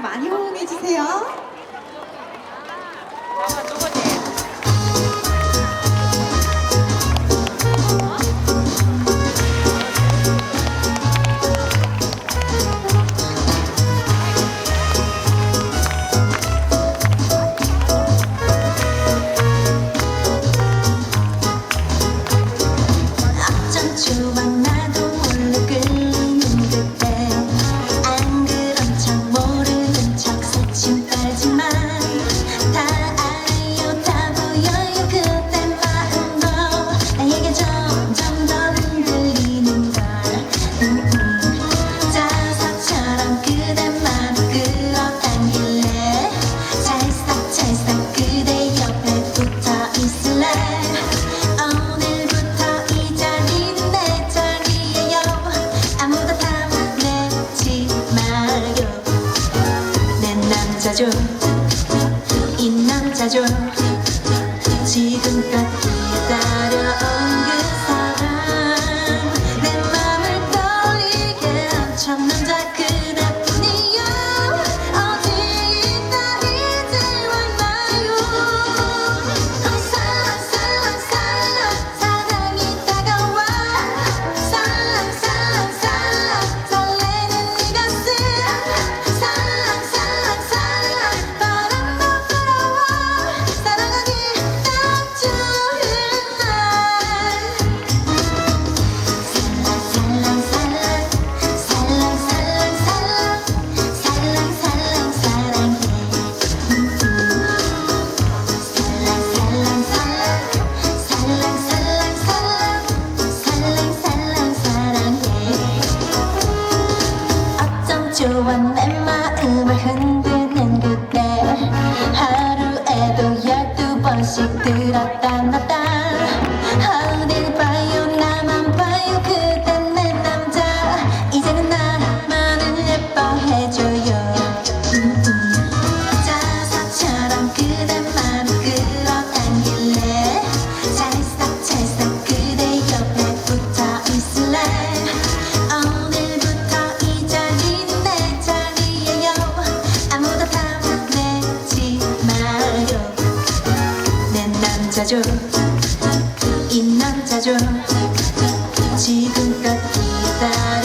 많이 호응해 주세요. 남자죠? 이 남자죠? 지금까지 좋아 내 마음을 흔드는 그때 하루에도 열두 번씩 들었다 놨다 남자죠 이 남자죠 지금껏 기다려.